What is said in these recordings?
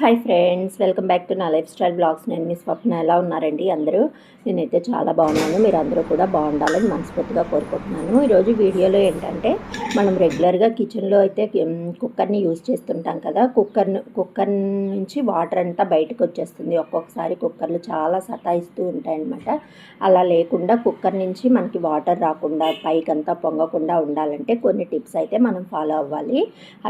Hi friends welcome back to నా lifestyle blogs నేను మీ స్వప్న. ఎలా ఉన్నారండి అందరూ? నేనైతే చాలా బాగున్నాను. మీరు అందరూ కూడా బాగుండాలని మనస్ఫూర్తిగా కోరుకుంటున్నాను. ఈరోజు వీడియోలో ఏంటంటే మనం రెగ్యులర్గా కిచెన్లో అయితే కుక్కర్ని యూజ్ చేస్తుంటాం కదా. కుక్కర్ కుక్కర్ నుంచి వాటర్ అంతా బయటకు వచ్చేస్తుంది. ఒక్కొక్కసారి కుక్కర్లు చాలా సతాయిస్తూ ఉంటాయన్నమాట. అలా లేకుండా కుక్కర్ నుంచి మనకి వాటర్ రాకుండా పైకంతా పొంగకుండా ఉండాలంటే కొన్ని టిప్స్ అయితే మనం ఫాలో అవ్వాలి.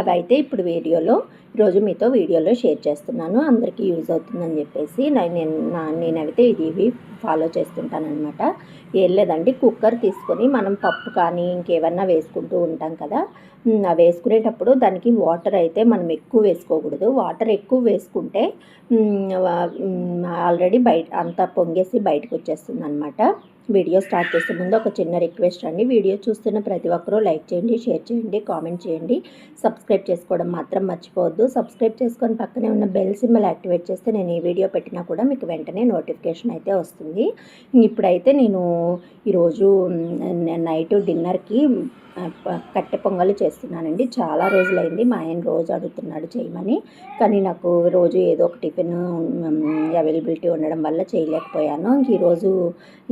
అవి అయితే ఇప్పుడు వీడియోలో ఈరోజు మీతో వీడియోలో షేర్ చేస్తాను. చేస్తున్నాను అందరికీ యూజ్ అవుతుందని చెప్పేసి నేను నేనైతే ఇది ఇవి ఫాలో చేస్తుంటానన్నమాట. ఏం లేదండి కుక్కర్ తీసుకొని మనం పప్పు కానీ ఇంకేమన్నా వేసుకుంటూ ఉంటాం కదా వేసుకునేటప్పుడు దానికి వాటర్ అయితే మనం ఎక్కువ వేసుకోకూడదు. వాటర్ ఎక్కువ వేసుకుంటే ఆల్రెడీ బయట అంతా పొంగేసి బయటకు వచ్చేస్తుంది అనమాట వీడియో స్టార్ట్ చేసే ముందు ఒక చిన్న రిక్వెస్ట్ అండి. వీడియో చూస్తున్న ప్రతి ఒక్కరూ లైక్ చేయండి షేర్ చేయండి కామెంట్ చేయండి. సబ్స్క్రైబ్ చేసుకోవడం మాత్రం మర్చిపోవద్దు. సబ్స్క్రైబ్ చేసుకొని పక్కనే ఉన్న బెల్ సింబల్ యాక్టివేట్ చేస్తే నేను ఏ వీడియో పెట్టినా కూడా మీకు వెంటనే నోటిఫికేషన్ అయితే వస్తుంది. ఇప్పుడైతే నేను ఈరోజు నైట్ డిన్నర్కి కట్టె పొంగలు చేస్తున్నానండి. చాలా రోజులైంది మా ఆయన రోజు అడుగుతున్నాడు చేయమని. కానీ నాకు రోజు ఏదో ఒక టిఫిన్ అవైలబిలిటీ ఉండడం వల్ల చేయలేకపోయాను. ఇంక ఈరోజు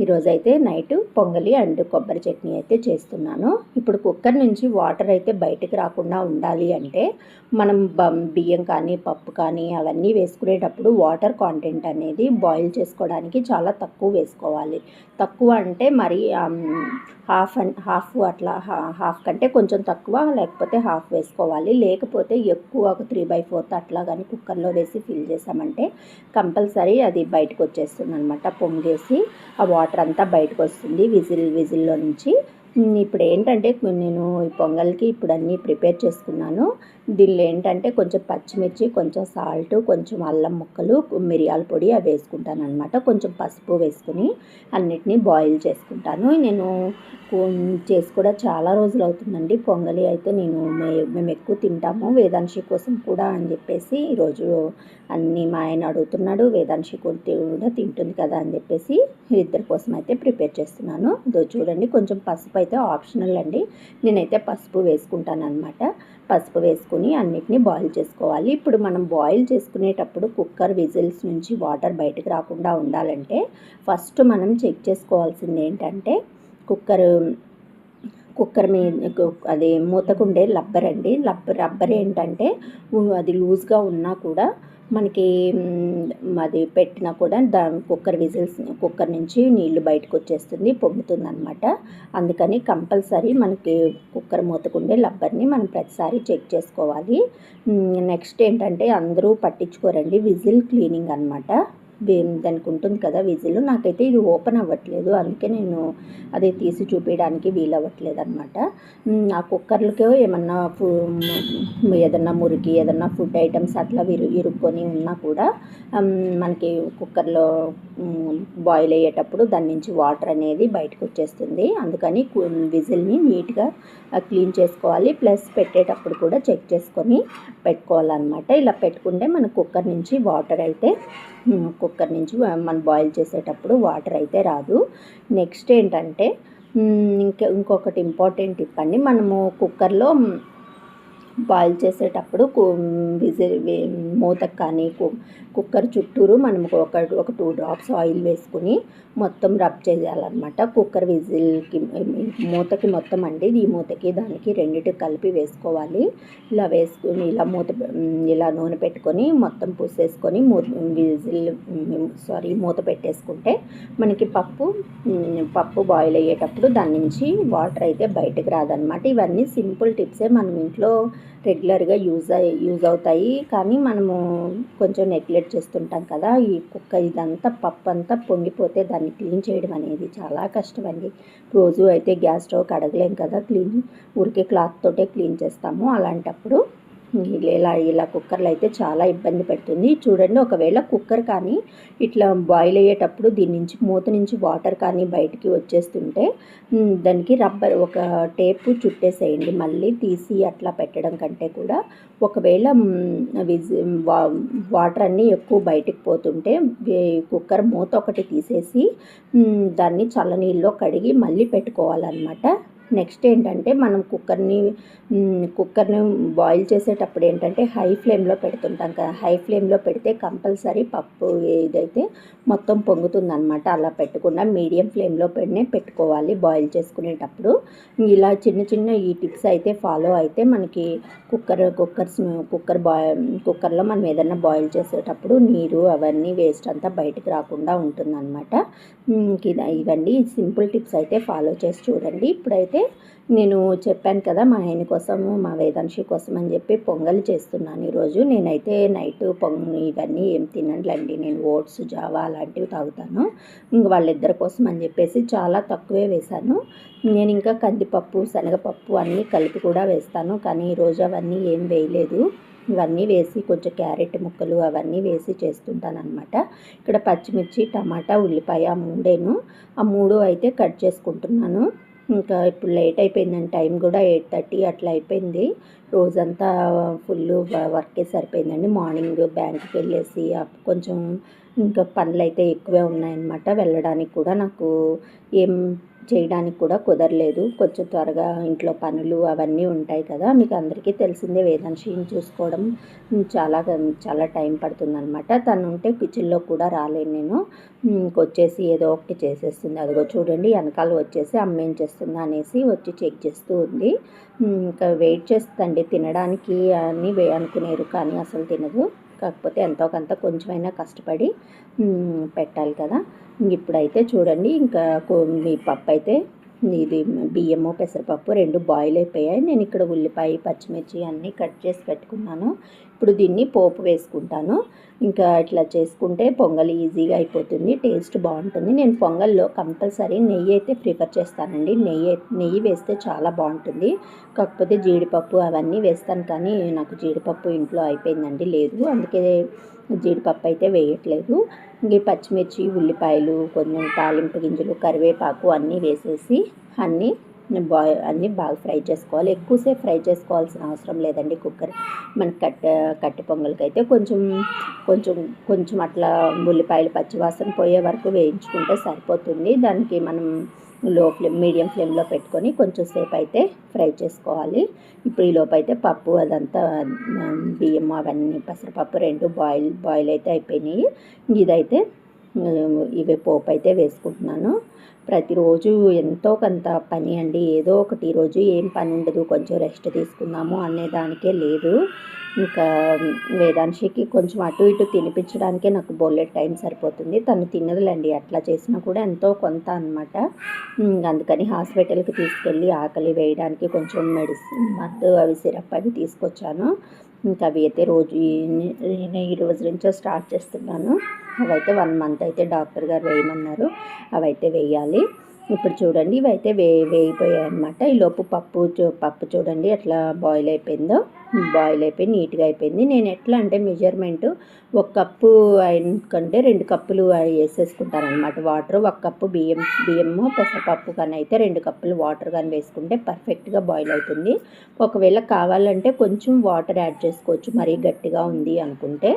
ఈరోజు అయితే అయితే నైట్ పొంగలి అండ్ కొబ్బరి చట్నీ అయితే చేస్తున్నాను. ఇప్పుడు కుక్కర్ నుంచి వాటర్ అయితే బయటకు రాకుండా ఉండాలి అంటే మనం బం బియ్యం కానీ పప్పు కానీ అవన్నీ వేసుకునేటప్పుడు వాటర్ కాంటెంట్ అనేది బాయిల్ చేసుకోవడానికి చాలా తక్కువ వేసుకోవాలి. తక్కువ అంటే మరి హాఫ్ అండ్ హాఫ్ అట్లా హా- హాఫ్ కంటే కొంచెం తక్కువ లేకపోతే హాఫ్ వేసుకోవాలి. లేకపోతే ఎక్కువ ఒక త్రీ బై ఫోర్త్ అట్లా కానీ కుక్కర్లో వేసి ఫిల్ చేసామంటే కంపల్సరీ అది బయటకు వచ్చేస్తుంది అనమాట పొంగేసి ఆ వాటర్ అంతా బయటకు వస్తుంది విజిల్ విజిల్లో నుంచి. ఇప్పుడు ఏంటంటే నేను ఈ పొంగల్కి ఇప్పుడు అన్నీ ప్రిపేర్ చేసుకున్నాను. దీనిలో ఏంటంటే కొంచెం పచ్చిమిర్చి కొంచెం సాల్ట్ కొంచెం అల్లం ముక్కలు మిరియాల పొడి అవి వేసుకుంటాను అనమాట కొంచెం పసుపు వేసుకుని అన్నిటినీ బాయిల్ చేసుకుంటాను. నేను చేసి కూడా చాలా రోజులు అవుతుందండి పొంగలి అయితే. నేను మే- మేము ఎక్కువ తింటాము. వేదాంశి కోసం కూడా అని చెప్పేసి ఈరోజు అన్నీ మా ఆయన అడుగుతున్నాడు. వేదాంశి కూడా కూడా తింటుంది కదా అని చెప్పేసి ఇద్దరి కోసం అయితే ప్రిపేర్ చేస్తున్నాను. ఇదో చూడండి కొంచెం పసుపు అయితే ఆప్షనల్ అండి. నేనైతే పసుపు వేసుకుంటాను అనమాట పసుపు వేసుకుని అన్నిటిని బాయిల్ చేసుకోవాలి. ఇప్పుడు మనం బాయిల్ చేసుకునేటప్పుడు కుక్కర్ విజిల్స్ నుంచి వాటర్ బయటకు రాకుండా ఉండాలంటే ఫస్ట్ మనం చెక్ చేసుకోవాల్సింది ఏంటంటే కుక్కర్ కుక్కర్ మీద కు- అది మూతకుండే రబ్బర్ అండి. రబ్బర్ రబ్బర్ ఏంటంటే అది లూజ్గా ఉన్నా కూడా మనకి అది పెట్టినా కూడా దా కుక్కర్ విజిల్స్ కుక్కర్ నుంచి నీళ్ళు బయటకు వచ్చేస్తుంది పొంగుతుంది అనమాట అందుకని కంపల్సరీ మనకి కుక్కర్ మూతకుండే లబ్బర్ని మనం ప్రతిసారి చెక్ చేసుకోవాలి. నెక్స్ట్ ఏంటంటే అందరూ పట్టించుకోరండి విజిల్ క్లీనింగ్ అనమాట దానికి ఉంటుంది కదా విజిల్. నాకైతే ఇది ఓపెన్ అవ్వట్లేదు. అందుకే నేను అది తీసి చూపించడానికి వీలు అవ్వట్లేదు అనమాట ఆ కుక్కర్లకే ఏమన్నా ఫు ఏదన్నా మురికి ఏదన్నా ఫుడ్ ఐటమ్స్ అట్లా విరు ఇరుక్కొని ఉన్నా కూడా మనకి కుక్కర్లో బాయిల్ అయ్యేటప్పుడు దాని నుంచి వాటర్ అనేది బయటకు వచ్చేస్తుంది. అందుకని విజిల్ని నీట్గా క్లీన్ చేసుకోవాలి. ప్లస్ పెట్టేటప్పుడు కూడా చెక్ చేసుకొని పెట్టుకోవాలన్నమాట. ఇలా పెట్టుకుంటే మన కుక్కర్ నుంచి వాటర్ అయితే కుక్కర్ నుంచి మనం బాయిల్ చేసేటప్పుడు వాటర్ అయితే రాదు. నెక్స్ట్ ఏంటంటే ఇంకా ఇంకొకటి ఇంపార్టెంట్ టిప్ అండి మనము కుక్కర్లో బాయిల్ చేసేటప్పుడు కు- విజిల్ మూతకు కానీ కు- కుక్కర్ చుట్టూరు మనం ఒక ఒక టూ డ్రాప్స్ ఆయిల్ వేసుకుని మొత్తం రబ్ చేయాలన్నమాట. కుక్కర్ విజిల్కి మూతకి మొత్తం అండి. ఈ మూతకి దానికి రెండింటికి కలిపి వేసుకోవాలి. ఇలా వేసుకుని ఇలా మూత ఇలా నూనె పెట్టుకొని మొత్తం పూసేసుకొని మూ విజిల్ సారీ మూత పెట్టేసుకుంటే మనకి పప్పు పప్పు బాయిల్ అయ్యేటప్పుడు దాని నుంచి వాటర్ అయితే బయటకు రాదనమాట ఇవన్నీ సింపుల్ టిప్సే మనం ఇంట్లో రెగ్యులర్గా యూజ్ అయ్యి యూజ్ అవుతాయి. కానీ మనము కొంచెం నెగ్లెక్ట్ చేస్తుంటాం కదా ఈ కుక్క ఇదంతా పప్పు అంతా పొంగిపోతే దాన్ని క్లీన్ చేయడం అనేది చాలా కష్టం అండి రోజు అయితే గ్యాస్ స్టవ్ కడగలేం కదా క్లీన్ ఊరికే క్లాత్ తోటే క్లీన్ చేస్తాము. అలాంటప్పుడు ఇలా ఇలా కుక్కర్లు అయితే చాలా ఇబ్బంది పెడుతుంది. చూడండి ఒకవేళ కుక్కర్ కానీ ఇట్లా బాయిల్ అయ్యేటప్పుడు దీని నుంచి మూత నుంచి వాటర్ కానీ బయటికి వచ్చేస్తుంటే దానికి రబ్బర్ ఒక టేపు చుట్టేసేయండి. మళ్ళీ తీసి అట్లా పెట్టడం కంటే కూడా ఒకవేళ వా వాటర్ అన్నీ ఎక్కువ బయటికి పోతుంటే కుక్కర్ మూత ఒకటి తీసేసి దాన్ని చల్లనీళ్ళలో కడిగి మళ్ళీ పెట్టుకోవాలన్నమాట. నెక్స్ట్ ఏంటంటే మనం కుక్కర్ని కుక్కర్ని బాయిల్ చేసేటప్పుడు ఏంటంటే హై ఫ్లేమ్లో పెడుతుంటాం కదా. హై ఫ్లేమ్లో పెడితే కంపల్సరీ పప్పు ఏదైతే మొత్తం పొంగుతుందనమాట అలా పెట్టకుండా మీడియం ఫ్లేమ్లో పెడినే పెట్టుకోవాలి బాయిల్ చేసుకునేటప్పుడు. ఇలా చిన్న చిన్న ఈ టిప్స్ అయితే ఫాలో అయితే మనకి కుక్కర్ కుక్కర్స్ కుక్కర్ బాయ్ కుక్కర్లో మనం ఏదైనా బాయిల్ చేసేటప్పుడు నీరు అవన్నీ వేస్ట్ అంతా బయటకు రాకుండా ఉంటుందన్నమాట. మ్, ఇవండి సింపుల్ టిప్స్ అయితే ఫాలో చేసి చూడండి. ఇప్పుడైతే నేను చెప్పాను కదా మా ఆయన కోసము మా వేదాంశి కోసం అని చెప్పి పొంగల్ చేస్తున్నాను ఈరోజు. నేనైతే నైట్ పొంగ ఇవన్నీ ఏం తినట్లండి నేను ఓట్స్ జావా అలాంటివి తాగుతాను. ఇంక వాళ్ళిద్దరి కోసం అని చెప్పేసి చాలా తక్కువే వేశాను. నేను ఇంకా కందిపప్పు శనగపప్పు అన్నీ కలిపి కూడా వేస్తాను. కానీ ఈరోజు అవన్నీ ఏం వేయలేదు. ఇవన్నీ వేసి కొంచెం క్యారెట్ ముక్కలు అవన్నీ వేసి చేస్తుంటాను అనమాట ఇక్కడ పచ్చిమిర్చి టమాటా ఉల్లిపాయ ఆ మూడేను. ఆ మూడు అయితే కట్ చేసుకుంటున్నాను. ఇంకా ఇప్పుడు లేట్ అయిపోయిందండి. టైం కూడా ఎయిట్ థర్టీ అట్లా అయిపోయింది. రోజంతా ఫుల్ వర్కే సరిపోయిందండి. మార్నింగ్ బ్యాంక్కి వెళ్ళేసి కొంచెం ఇంకా పనులు అయితే ఎక్కువే ఉన్నాయన్నమాట. వెళ్ళడానికి కూడా నాకు ఏం చేయడానికి కూడా కుదరలేదు. కొంచెం త్వరగా ఇంట్లో పనులు అవన్నీ ఉంటాయి కదా మీకు అందరికీ తెలిసిందే వేదాంశిని చూసుకోవడం. చాలా చాలా టైం పడుతుందన్నమాట. తను ఉంటే కిచెన్లో కూడా రాలేను నేను. ఇంకొచ్చేసి ఏదో ఒకటి చేసేస్తుంది. అదిగో చూడండి వెనకాల వచ్చేసి అమ్మ ఏం చేస్తుందా అనేసి వచ్చి చెక్ చేస్తూ ఉంది. ఇంకా వెయిట్ చేస్తుందండి. తినడానికి అని వే- అనుకునేరు కానీ అసలు తినదు. కాకపోతే ఎంతో కొంత కొంచెమైనా కష్టపడి పెట్టాలి కదా. ఇప్పుడైతే చూడండి ఇంకా మీ పప్పు అయితే ఇది బియ్యము పెసరపప్పు రెండు బాయిల్ అయిపోయాయి. నేను ఇక్కడ ఉల్లిపాయ పచ్చిమిర్చి అన్నీ కట్ చేసి పెట్టుకున్నాను. ఇప్పుడు దీన్ని పోపు వేసుకుంటాను. ఇంకా ఇట్లా చేసుకుంటే పొంగల్ ఈజీగా అయిపోతుంది టేస్ట్ బాగుంటుంది. నేను పొంగల్లో కంపల్సరీ నెయ్యి అయితే ప్రిఫర్ చేస్తానండి. నెయ్యి నెయ్యి వేస్తే చాలా బాగుంటుంది. కాకపోతే జీడిపప్పు అవన్నీ వేస్తాను కానీ నాకు జీడిపప్పు ఇంట్లో అయిపోయిందండి లేదు. అందుకే జీడిపప్పు అయితే వేయట్లేదు. ఇంక పచ్చిమిర్చి ఉల్లిపాయలు కొంచెం తాలింపు గింజలు కరివేపాకు అన్నీ వేసేసి అన్నీ బాయ్ అన్నీ బాగా ఫ్రై చేసుకోవాలి. ఎక్కువసేపు ఫ్రై చేసుకోవాల్సిన అవసరం లేదండి కుక్కర్. మనకి కట్ట కట్టె పొంగల్కి అయితే కొంచెం కొంచెం కొంచెం అట్లా ఉల్లిపాయలు పచ్చివాసన పోయే వరకు వేయించుకుంటే సరిపోతుంది. దానికి మనం లో ఫ్లేమ్ మీడియం ఫ్లేమ్లో పెట్టుకొని కొంచెం సేపు అయితే ఫ్రై చేసుకోవాలి. ఇప్పుడు ఈ అయితే పప్పు అదంతా బియ్యం అవన్నీ పెసరపప్పు రెండు బాయిల్ బాయిల్ అయితే అయిపోయినాయి. ఇదైతే ఇవి పోపు అయితే వేసుకుంటున్నాను. ప్రతిరోజు ఎంతో కొంత పని అండి. ఏదో ఒకటి ఈరోజు ఏం పని ఉండదు. కొంచెం రెస్ట్ తీసుకుందాము అనే దానికే లేదు. ఇంకా వేదాంశికి కొంచెం అటు ఇటు తినిపించడానికే నాకు బోలెట్ టైం సరిపోతుంది. తను తినదులేండి అట్లా చేసినా కూడా ఎంతో కొంత అనమాట అందుకని హాస్పిటల్కి తీసుకెళ్ళి ఆకలి వేయడానికి కొంచెం మెడిసిన్ మందు అవి సిరప్ అవి తీసుకొచ్చాను. ఇంకా అవి అయితే రోజు నేను ఈ రోజు నుంచో స్టార్ట్ చేస్తున్నాను. అవైతే వన్ మంత్ అయితే డాక్టర్ గారు వేయమన్నారు. అవైతే వేయాలి. ఇప్పుడు చూడండి ఇవైతే వే వేయిపోయాయి అనమాట ఈ లోపు పప్పు చూ పప్పు చూడండి ఎట్లా బాయిల్ అయిపోయిందో. బాయిల్ అయిపోయి నీట్గా అయిపోయింది. నేను ఎట్లా అంటే మెజర్మెంట్ ఒక కప్పు అయిన కంటే రెండు కప్పులు వేసేసుకుంటాను వాటర్. ఒక కప్పు బియ్యం బియ్యము పెసరపప్పు కానీ అయితే రెండు కప్పులు వాటర్ కానీ వేసుకుంటే పర్ఫెక్ట్గా బాయిల్ అవుతుంది. ఒకవేళ కావాలంటే కొంచెం వాటర్ యాడ్ చేసుకోవచ్చు. మరీ గట్టిగా ఉంది అనుకుంటే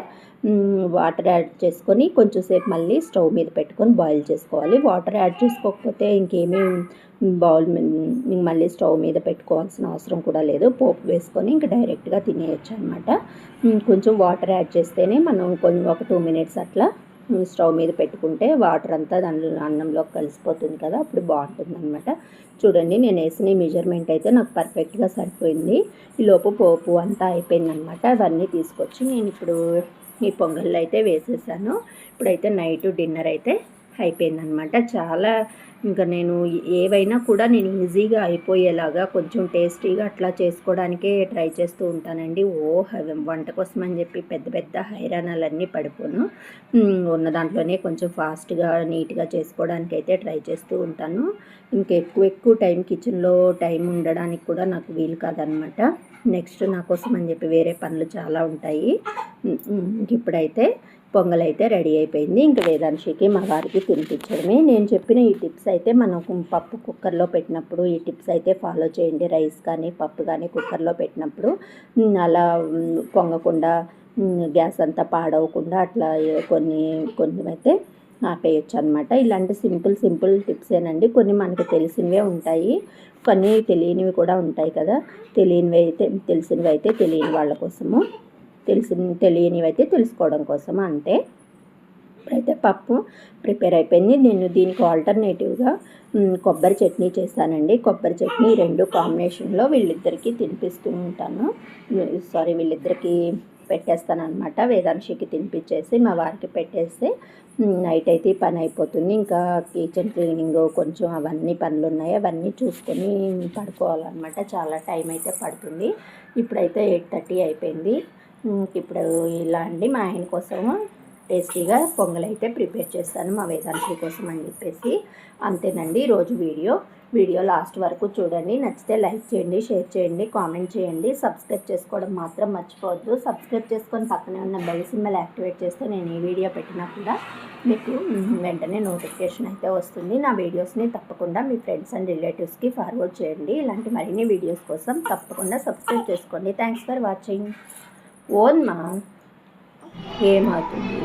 వాటర్ యాడ్ చేసుకొని కొంచెం సేపు మళ్ళీ స్టవ్ మీద పెట్టుకొని బాయిల్ చేసుకోవాలి. వాటర్ యాడ్ చేసుకోకపోతే ఇంకేమీ బౌల్ మీ- మళ్ళీ స్టవ్ మీద పెట్టుకోవాల్సిన అవసరం కూడా లేదు. పోపు వేసుకొని ఇంకా డైరెక్ట్గా తినేయచ్చు అనమాట కొంచెం వాటర్ యాడ్ చేస్తేనే మనం కొంచెం ఒక టూ మినిట్స్ అట్లా స్టవ్ మీద పెట్టుకుంటే వాటర్ అంతా దానిలో అన్నంలో కలిసిపోతుంది కదా అప్పుడు బాగుంటుంది అనమాట చూడండి నేను వేసిన మెజర్మెంట్ అయితే నాకు పర్ఫెక్ట్గా సరిపోయింది. ఈ లోపు పోపు అంతా అయిపోయింది అనమాట అవన్నీ తీసుకొచ్చి నేను ఇప్పుడు ఈ పొంగల్లో అయితే వేసేసాను. ఇప్పుడైతే నైట్ డిన్నర్ అయితే అయిపోయిందనమాట. చాలా ఇంకా నేను ఏవైనా కూడా నేను ఈజీగా అయిపోయేలాగా కొంచెం టేస్టీగా అట్లా చేసుకోవడానికే ట్రై చేస్తూ ఉంటానండి. ఓ వంట కోసం అని చెప్పి పెద్ద పెద్ద హైరాణాలన్నీ పడిపోను. ఉన్న దాంట్లోనే కొంచెం ఫాస్ట్గా నీట్గా చేసుకోవడానికి అయితే ట్రై చేస్తూ ఉంటాను. ఇంకా ఎక్కువ ఎక్కువ టైం కిచెన్లో టైం ఉండడానికి కూడా నాకు వీలు కాదనమాట. నెక్స్ట్ నా కోసం అని చెప్పి వేరే పనులు చాలా ఉంటాయి. ఇంక ఇప్పుడైతే పొంగల్ అయితే రెడీ అయిపోయింది. ఇంకా వేదాంశికి మా వారికి తినిపించడమే. నేను చెప్పిన ఈ టిప్స్ అయితే మనం పప్పు కుక్కర్లో పెట్టినప్పుడు ఈ టిప్స్ అయితే ఫాలో చేయండి. రైస్ కానీ పప్పు కానీ కుక్కర్లో పెట్టినప్పుడు అలా పొంగకుండా గ్యాస్ అంతా పాడవకుండా అట్లా కొన్ని కొన్ని అయితే ఆపేయచ్చు అనమాట ఇలాంటి సింపుల్ సింపుల్ టిప్సేనండి కొన్ని మనకు తెలిసినవే ఉంటాయి. కొన్ని తెలియనివి కూడా ఉంటాయి కదా. తెలియనివి అయితే తెలిసినవి అయితే తెలియని వాళ్ళ కోసము. తెలిసిన తెలియనివైతే తెలుసుకోవడం కోసం అంతే. ఇప్పుడైతే పప్పు ప్రిపేర్ అయిపోయింది. నేను దీనికి ఆల్టర్నేటివ్గా కొబ్బరి చట్నీ చేశానండి. కొబ్బరి చట్నీ రెండు కాంబినేషన్లో వీళ్ళిద్దరికీ తినిపిస్తూ ఉంటాను. సారీ వీళ్ళిద్దరికీ పెట్టేస్తాను అనమాట వేదాంశికి తినిపించేసి మా వారికి పెట్టేస్తే నైట్ అయితే ఈ పని అయిపోతుంది. ఇంకా కిచెన్ క్లీనింగ్ కొంచెం అవన్నీ పనులు ఉన్నాయి అవన్నీ చూసుకొని పడుకోవాలన్నమాట. చాలా టైం అయితే పడుతుంది. ఇప్పుడైతే ఎయిట్ థర్టీ అయిపోయింది. ఇప్పుడు ఇలా అండి మా ఆయన కోసము టేస్టీగా పొంగల్ అయితే ప్రిపేర్ చేస్తాను మా వేదాంతి కోసం అని చెప్పేసి. అంతేనండి ఈరోజు వీడియో. వీడియో లాస్ట్ వరకు చూడండి నచ్చితే లైక్ చేయండి షేర్ చేయండి కామెంట్ చేయండి. సబ్స్క్రైబ్ చేసుకోవడం మాత్రం మర్చిపోవద్దు. సబ్స్క్రైబ్ చేసుకొని పక్కనే ఉన్న బెల్ సింబల్ యాక్టివేట్ చేస్తే నేను ఈ వీడియో పెట్టినా కూడా మీకు వెంటనే నోటిఫికేషన్ అయితే వస్తుంది. నా వీడియోస్ని తప్పకుండా మీ ఫ్రెండ్స్ అండ్ రిలేటివ్స్కి ఫార్వర్డ్ చేయండి. ఇలాంటి మరిన్ని వీడియోస్ కోసం తప్పకుండా సబ్స్క్రైబ్ చేసుకోండి. Thanks for watching. ఓన్ మా ఏమవుతుంది